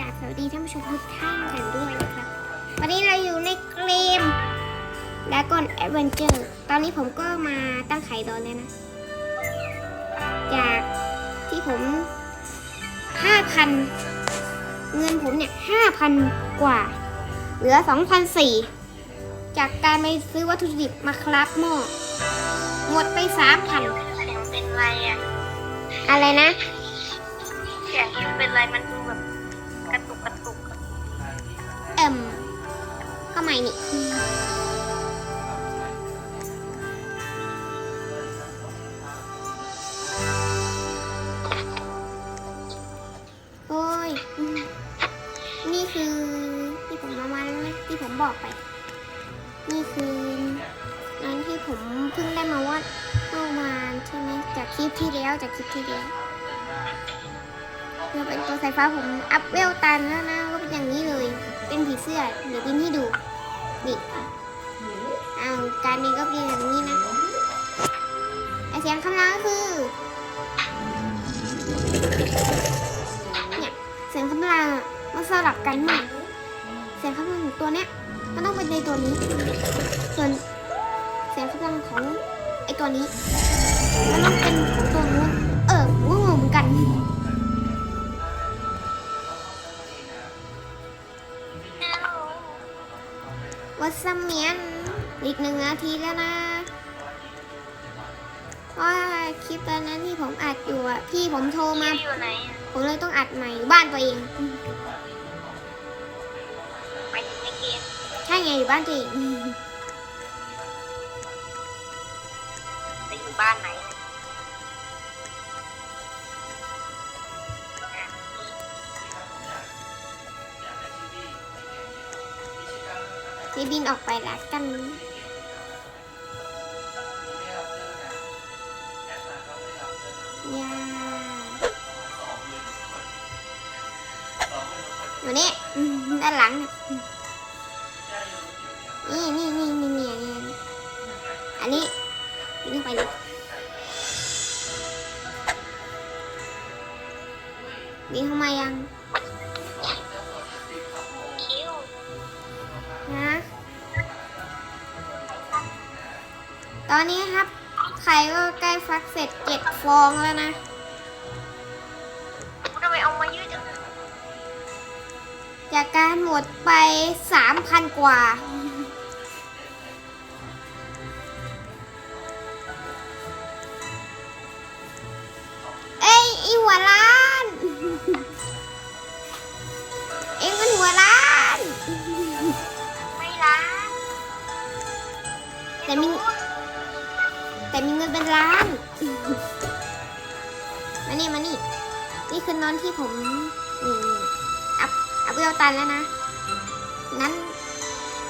กราบสวัสดีท่านผู้ชมทุกท่านกันด้วยนะครับ วันนี้เราอยู่ในเกม Dragon Adventure ตอนนี้ผมก็มาตั้งไข่ดอนแล้วนะ จากที่ผม5,000เงินผมเนี่ย5,000กว่า เหลือ2,004จากการไปซื้อวัตถุดิบมาคราฟหม้อหมดไป3,000เสียงเป็นไรอะ อะไรนะ เสียงคิวเป็นไรมัน ม่นี่โอ้ย นี่คือที่ผมเอามาแล้วนะที่ผมบอกไป นี่คือนั้นที่ผมเพิ่งได้มาว่าเมื่อวานใช่ไหมจากคลิปที่แล้วจากคลิปที่แล้วเราเป็นตัวสายฟ้าผมอัพเวลตันแล้วนะก็เป็นอย่างนี้เลย เป็นผีเสื้อเดี๋ยวบินให้ดู การบินก็เป็นอย่างนี้นะไอเสียงคำรามก็คือเนี่ยเสียงคำรามอะมันสลับกันมากเสียงคำรามของตัวเนี้ยมันต้องเป็นในตัวนี้ ส่วนเสียงคำรามของไอตัวนี้มันต้องเป็นของตัวนู้นเออว่างงเหมือนกันวัดสเมียน อีกหนึ่งนาทีแล้วนะเพราะว่าคลิปตอนนั้นที่ผมอัดอยู่อะ พี่ผมโทรมาคิวอยู่ไหนอะผมเลยต้องอัดใหม่อยู่บ้านตัวเอง ไปถึงในเกมใช่ไงอยู่บ้านตัวเอง ไปอยู่บ้านไหนพี่บินออกไปละกันานหลัง นี่นี่นี่นี่นี่นี่อันนี้บินเข้าไปเลยบินเข้ามายังคิวนะตอนนี้ครับ ไข่ก็ใกล้ฟักเสร็จเจ็ดฟองแล้วนะ จากการหมดไปสามพันกว่า เอ้ยอีหัวล้าน เอ็งเป็นหัวล้าน ไม่ล้างแต่มีแต่มีเงินเป็นล้าน มานี่มานี่ นี่คือนอนที่ผมนี่นี่อั พอัพเวตันแล้วนะ นั้น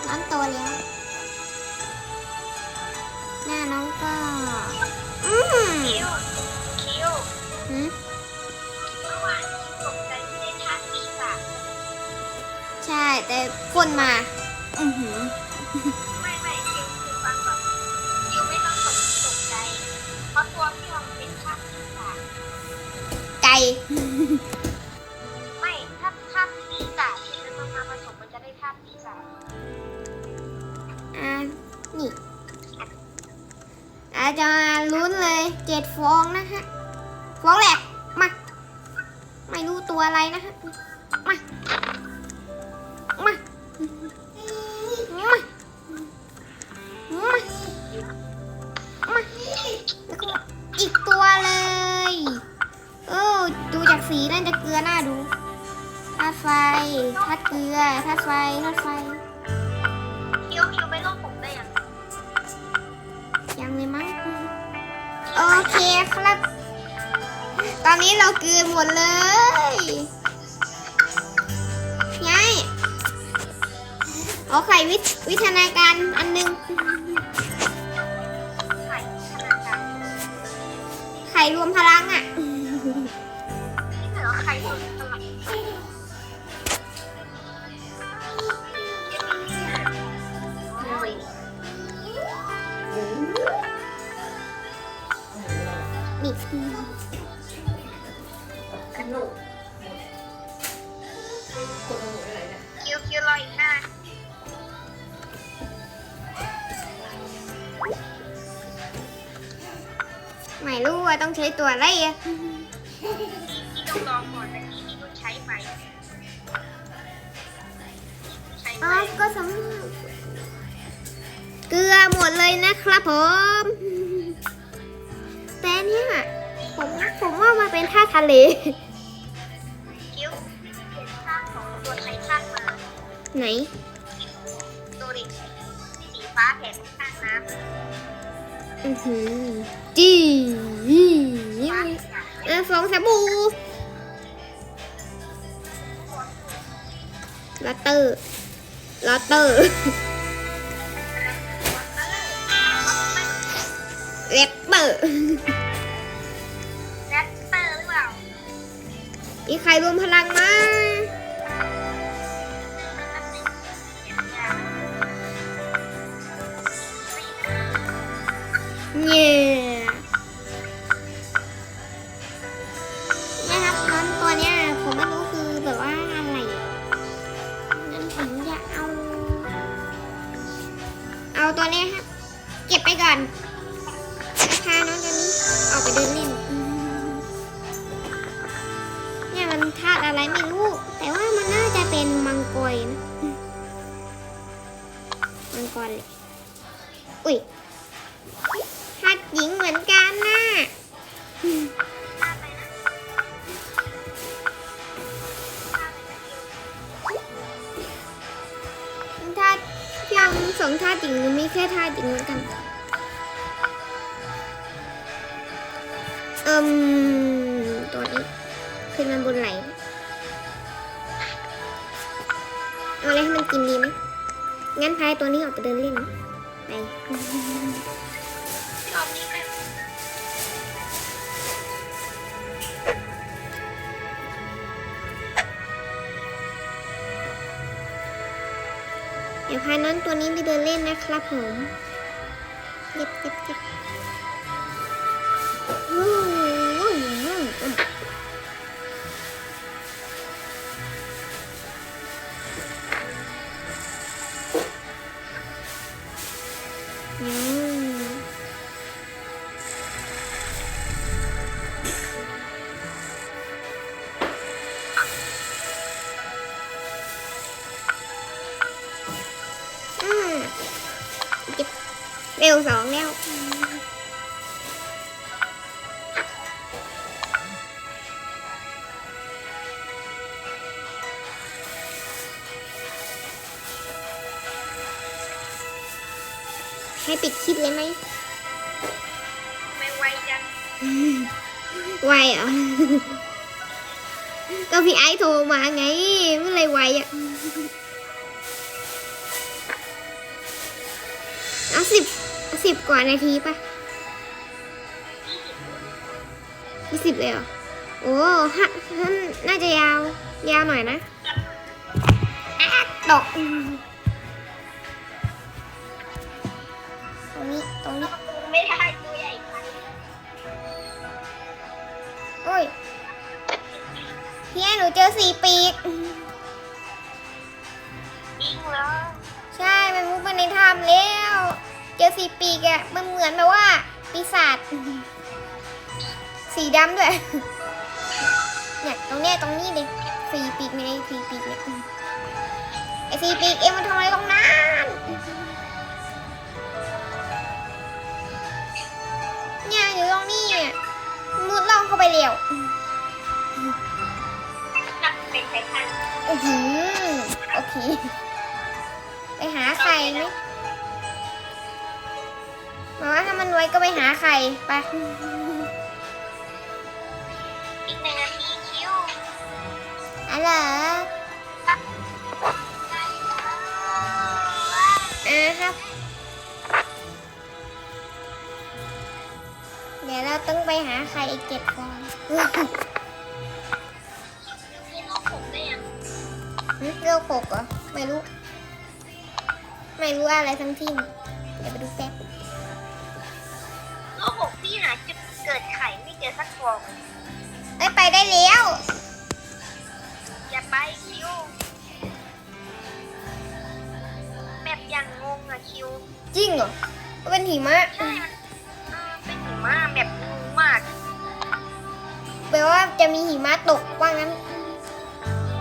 น้องโตแล้ว หน้าน้องก็ อืมคิวคิวหืมเมื่อวานคิวตกใจที่ได้ท่าปีศาจใช่ แต่คนมา อือหือ ไม่ไม่คิวคือฟังก่อนคิวไม่ต้องตกตกใจ เพราะตัวพี่มันเป็นท่าปีศาจไก่ จจะลุ้นเลยเจ็ดฟองนะฮะ ฟองแหลกมา ไม่รู้ตัวอะไรนะฮะ มา มา มา มา มาแล้วก็อีกตัวเลย เออดูจากสีน่าจะเกลือหน้าดูธาตุไฟธาตุเกลือธาตุไฟธาตุไฟ เคครับ ตอนนี้เราเกลือหมดเลยยายเอาไข่วิทวิทนาการอันหนึงไข่ขนาดนั้นไข่รวมพลังอะ ว่าต้องใช้ตัวอะไรอะที่ต้องลองก่อนแต่ที่นี่ต้องใช้ไปใช้อ๋ไปอก็สำเกลือหมดเลยนะครับผมแต่เนี่ยผมผมว่ามันเป็นท่าทะเลคิ้วเป็นข้างของตัวไททันมาไหนดูดิสีฟ้าแถบข้างน้อือหือ จีำฟ้าขาวเออฟองสบู่ลอตเตอร์ลอตเตอร์เลปเปอร์แรปเปอร์หรือเปล่ามีใครรวมพลังมาเยเนี่ย มังกรเลย อุ้ยธาตุหญิงเหมือนกันนะธาตุยังสองธาตุหญิงหรือมีแค่ธาตุหญิงเหมือนกัน เอิมตัวนี้ขึ้นมาบนไหลเอาอะไรให้มันกินดีไหม งั้นพายตัวนี้ออกไปเดินเล่นนะไปรอบนี้เป็นเดี๋ยวพาน้องตัวนี้ไปเดินเล่นนะครับผมเย็บ เร็วสองแล้วให้ปิดคลิปเลยไหมไม่ไวจัง ไวเหรอ ก็พี่ไอซ์โทรมาไงเมื่อไรไวอะเอาสิบ สิบกว่านาทีปะยี่สิบเลยเหรอ โอ้ฮะฮะน่าจะยาว ยาวหน่อยนะอะตกตรงนี้ ตรงนี้ ไม่ได้ตัวใหญ่ไปโอ้ยพี่ไอ้หนูเจอสีปีกจริงเหรอ ใช่ มันมุดมาในถ้ำแล้ว เจอสีปีกอะมันเหมือนแบบว่า ปีศาจสีดำด้วย เนี่ยตรงเนี้ยตรงนี้เลยสีปีกในไอ้สีปีกเนี่ยไอ้สีปีกเอ็มมันทำอะไรตรงนั้นเนี่ยอยู่ตรงนี้เนี่ยมุดล่องเข้าไปเร็วนักเป็นไททันอือหือโอเค ไปหาไข่ไหม บอกว่าถ้ามันไว้ก็ไปหาไข่ไป อีกหนึ่งนาทีคิวอะไรอ่าครับ เดี๋ยวเราต้องไปหาไข่อีกเจ็ดฟองนี่ลูกผมได้ยังหึเลือกหกเหรอ ไม่รู้ ไม่รู้อะไรทั้งที่เดี๋ยวไปดูแป๊บลู กผมพี่หาจุดเกิดไข่ไม่เจอสักฟองเอ้ยไปได้แล้ว อย่าไปคิวคิว จริงเหรอเป็นหิมะใช่มันเออเป็นหิมะแบบงูมาก แปลว่าจะมีหิมะตกว่างั้น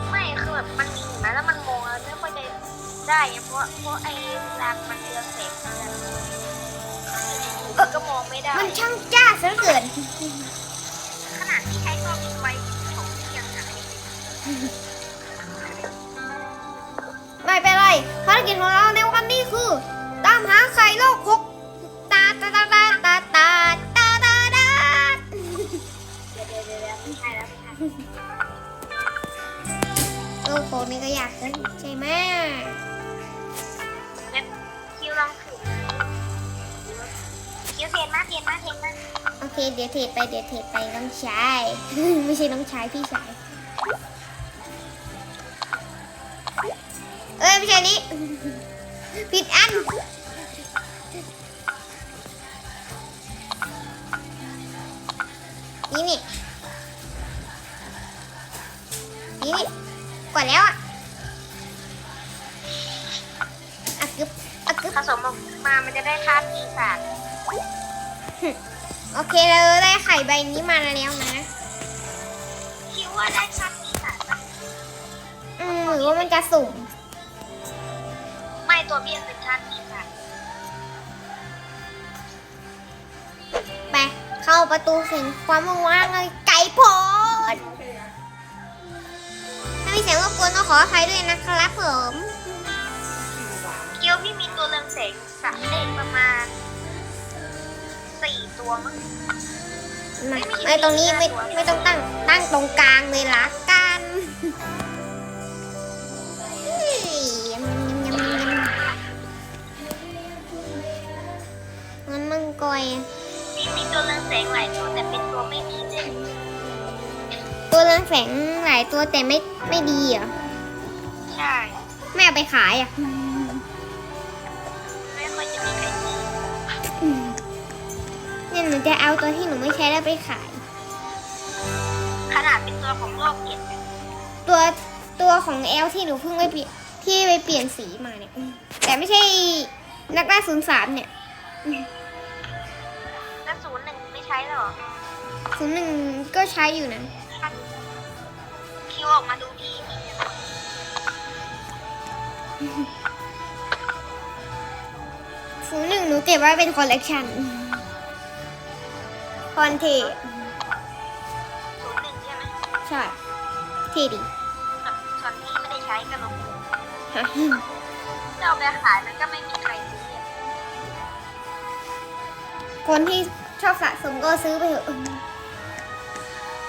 ไม่คือแบบมันมีหิมะแล้วมันมองแล้วไม่ค่อยจะได้ไงเพราะเพราะไอ้รางมันเรืองแสงมัน ก็มองไม่ได้ มันช่างจ้าซะเหลือเกิน ขนาดที่ใช้ตัวมีไว้ของที่ยังหายไม่เป็นไรภารกิจของเราในวันนี้คือ ตามหาไข่โลกหกตาตาตาตาตาตาตาตาตาเดี๋ยวเดี๋ยวเดี๋ยวไม่ใช่แล้วไม่ใช่โลกหกนี่ก็อยากขึ้นใช่ไหม เทนมาเทนมาเทนมาโอเค เดี๋ยวเทรดไปเดี๋ยวเทรดไปน้องชาย ไม่ใช่น้องชายพี่ชายเอ้ยไม่ใช่นี้ผิดอันนี่นี่นี่นี่กดแล้วอะ โอเคเราได้ไข่ใบนี้มาแล้วนะ คิดว่าได้ค่าปีศาจปะอืมหรือว่ามันจะสุ่ม ไม่ตัวเบี้ยเป็นค่าปีศาจไปเข้าประตูแห่งความว่างๆเลยไก่พดถ้ามีเสียงรบกวนก็ขออภัยด้วยนะครับผม เกียวพี่มีตัวเรืองแสงสักเด็ประมาณ สี่ตัวมั้งมไอ้ตรงนี้ไม่ไม่ต้องตั้งตั้งตรงกลางเลยละกันเฮ้ยยำยำยำยำมันมังกอยมีมีตัวเรืองแสงหลายตัวแต่เป็นตัวไม่ดีเลยตัวเรืองแสงหลายตัวแต่ไม่ไม่ดีเหรอใช่ไม่เอาไปขายอะ จะเอาตัวที่หนูไม่ใช้แล้วไปขาย ขนาดเป็นตัวของโลกเปลี่ยนกันตัวตัวของแอลที่หนูเพิ่งไปเปลี่ยนที่ไปเปลี่ยนสีมาเนี่ยอืมแต่ไม่ใช่นักล่าศูนย์สามเนี่ยแล้วศูนย์หนึ่งไม่ใช้หรอศูนย์หนึ่งก็ใช้อยู่นะ คิวออกมาดูดีมีเนี่ยศูนย์หนึ่งหนูเก็บไว้เป็นคอลเลกชัน คอนเทศูนย์หนึ่งใช่ไหมใช่เท่ดีส่วนนี้ไม่ได้ใช้กันหรอกฮะจะเอาไปขายมันก็ไม่มีใครซื้อคนที่ชอบสะสมก็ซื้อไปเถอะ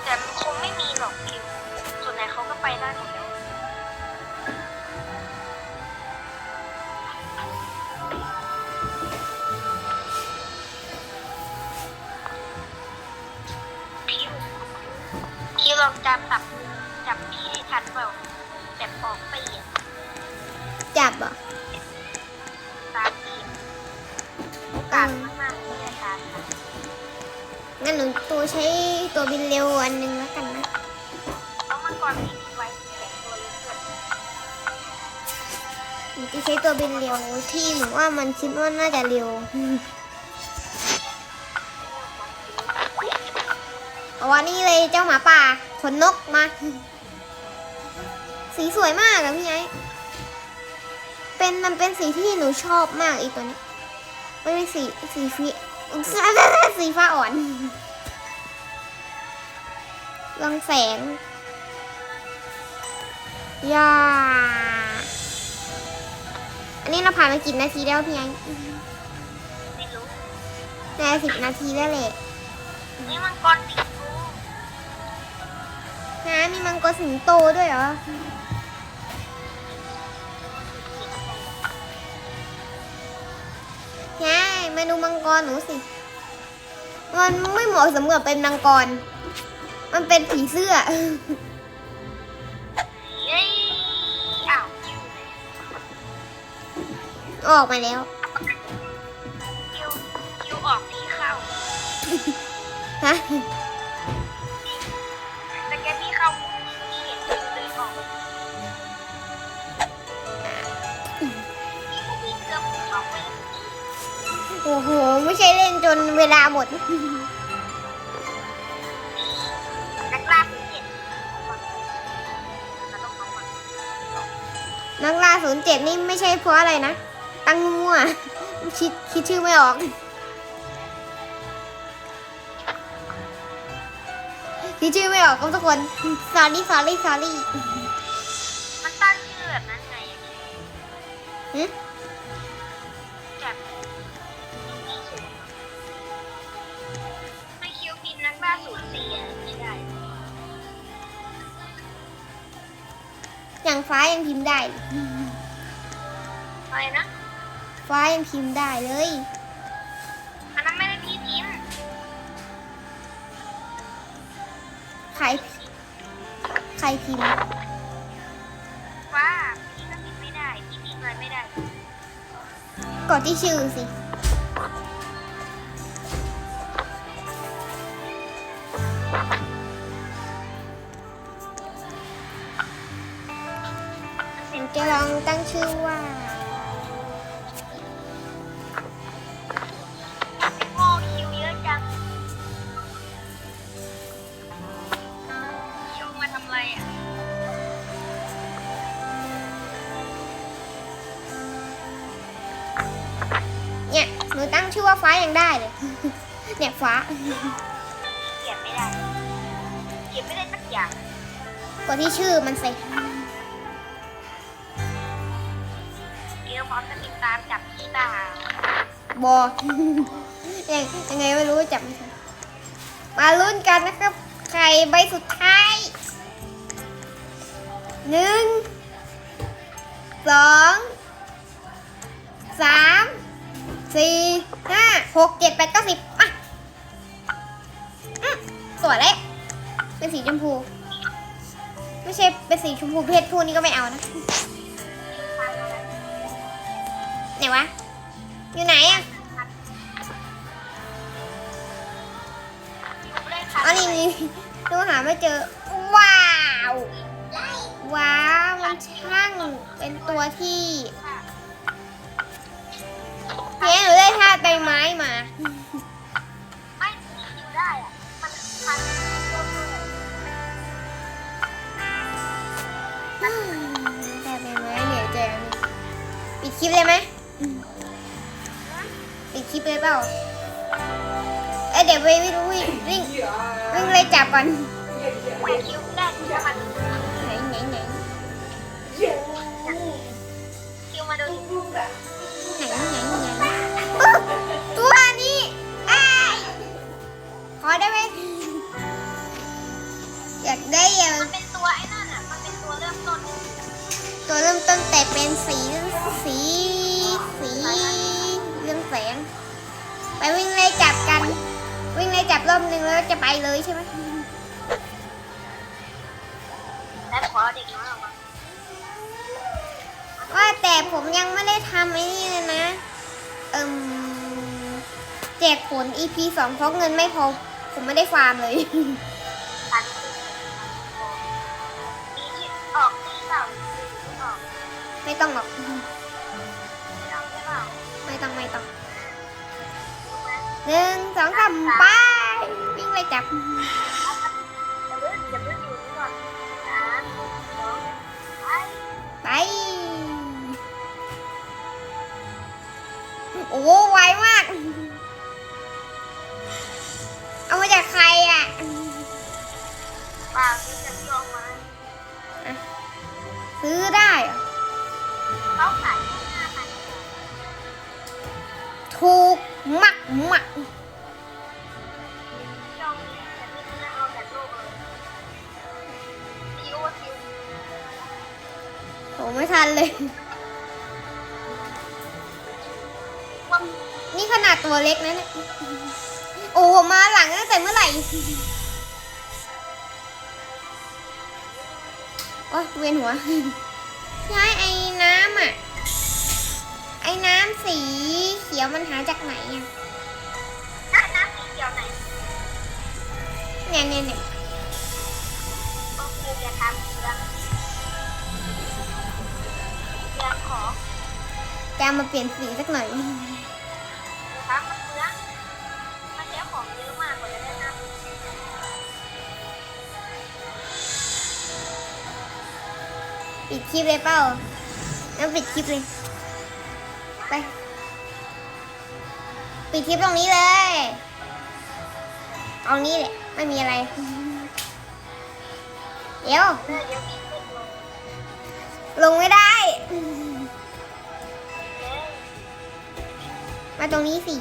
แต่มันคงไม่มีหรอกคิวส่วนไหนเขาก็ไปได้หมดแล้ว ลองจำจับจับพี่ให้ทันเปล่าแบบออกไปอะจับเหรอะตามพี่โอกาสมากๆที่จะทานค่ะงั้นหนูตัวใช้ตัวบินเร็วอันหนึงแล้วกันนะ เพราะมังกรมีไว้แต่ตัวเล็กเกินหนูจะใช้ตัวบินเร็วที่หนูว่ามันคิดว่าน่าจะเร็ว เอาวันนี้เลยเจ้าหมาป่า ขนนกมา สีสวยมากอะพี่ไอ้เป็นมันเป็นสีที่หนูชอบมากอีตัวนี้มันเป็นสีสีฟีสีฟ้าอ่อนเรังแสงย่าอันนี้เราผ่านมากี่นาทีแล้วพี่ไอ้ไม่รู้แต่สิบนาทีแล้วแหละนี่มังกรติดกู นะมีมังกรสิงโตด้วยเหรอใช่มาดูมังกรหนูสิ มันไม่เหมาะสำหรับเป็นมังกร มันเป็นผีเสื้อ เย้อ้าวออกมาแล้ว คิวคิวออกพี่เข้า ฮะ โอ้โห ไม่ใช่เล่นจนเวลาหมดนักล่าผู้เจ็ดนักล่าศูนย์เจ็ดนี่ไม่ใช่เพราะอะไรนะ ตั้งมั่วคิดคิดชื่อไม่ออก คิดชื่อไม่ออกทุกคน sorry sorry sorry อย่างฟ้ายังพิมพ์ได้เลยอะไรนะฟ้ายังพิมพ์ได้เลย อันนั้นไม่ได้พี่พิมพ์ใคร ใครพิมพ์ ว่าพี่ก็พิมพ์ไม่ได้พี่พิมพ์อะไรไม่ได้ กดที่ชื่อสิ ตั้งชื่อว่าโง่คิวเยอะจังคิวมาทำอะไรอะเนี่ยหนูตั้งชื่อว่าฟ้ายังได้เลย เนี่ยฟ้าเขียนไม่ได้เขียนไม่ได้สักอย่างกดที่ชื่อมันสิ บอ ยังยังไงไม่รู้จับไม่ทันมาลุ้นกันนะครับใครใบสุดท้ายหนึ่งสองสามสี่ห้าหกเจ็ดแปดเก้าสิบอะสวยเลยเป็นสีชมพู ไม่ใช่เป็นสีชมพูเพชรพูนี่ก็ไม่เอานะไหนวะ อยู่ไหนอะ อันนี้นี่ดูหาไม่เจอ ว้าว ว้าวมันช่างเป็นตัวที่เนี่ยหนูได้ธาตุใบไม้มาไม่คิวได้อะมันพันตัวเพื่อนธาตุใบไม้เนี่ยเจอปิดคลิปเลยไหมปิดคลิปเลยเปล่าเเดี๋ยวไปวิ่งวิ่งวิ่งวิ่งเลยจับก่อนแต่คิวได้ที่มันไหนไหนไหนคิวมาดูดิไหนไหนไหนตัวนี้อ้ขอได้ไหมอยากได้อะมันเป็นตัวไอ้นั่นอะมันเป็นตัวเริ่มต้นตัวเริ่มต้นแต่เป็นสีสี รอบนึงแล้วจะไปเลยใช่ไหมและขอเด็กน้อยออกมาว่าแต่ผมยังไม่ได้ทำไอ้นี่เลยนะ เอิมแจกผล EP สองเพราะเงินไม่พอ ผมไม่ได้ฟาร์มเลยพันมีที่ออกที่เปล่าออกไม่ต้องหรอก ไม่ต้องใช่เปล่าไม่ต้องไม่ต้องถูกไหมหนึ่งสองสามไป วิ่งไล่จับ ล็กนะเนี่ยโอ้มาหลังตั้งแต่เมื่อไหร่โอ้ยเวียนหัวย้ายไอ้น้ำอะ ไอ้น้ำสีเขียวมันหาจากไหนอะหน้าน้ำสีเขียวไหนเนี่ยเนี่ยเนี่ยก็คือจะทำเรื่องเรื่องของจะเอามาเปลี่ยนสีสักหน่อยนะครับ ปิดคลิปเลยเป้างั้นปิดคลิปเลย ไป ปิดคลิปตรงนี้เลยเอานี้แหละไม่มีอะไร เดี๋ยวเอวลงไม่ได้ มาตรงนี้สิ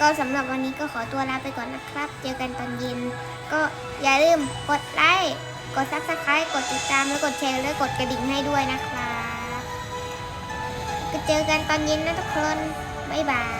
ก็สำหรับวันนี้ก็ขอตัวลาไปก่อนนะครับ เจอกันตอนเย็น ก็อย่าลืมกดไลค์ กดซับสไครต์กดติดตาม แล้วกดแชร์และกดกระดิ่งให้ด้วยนะครับก็เจอกันตอนเย็นนะทุกคน บ๊ายบาย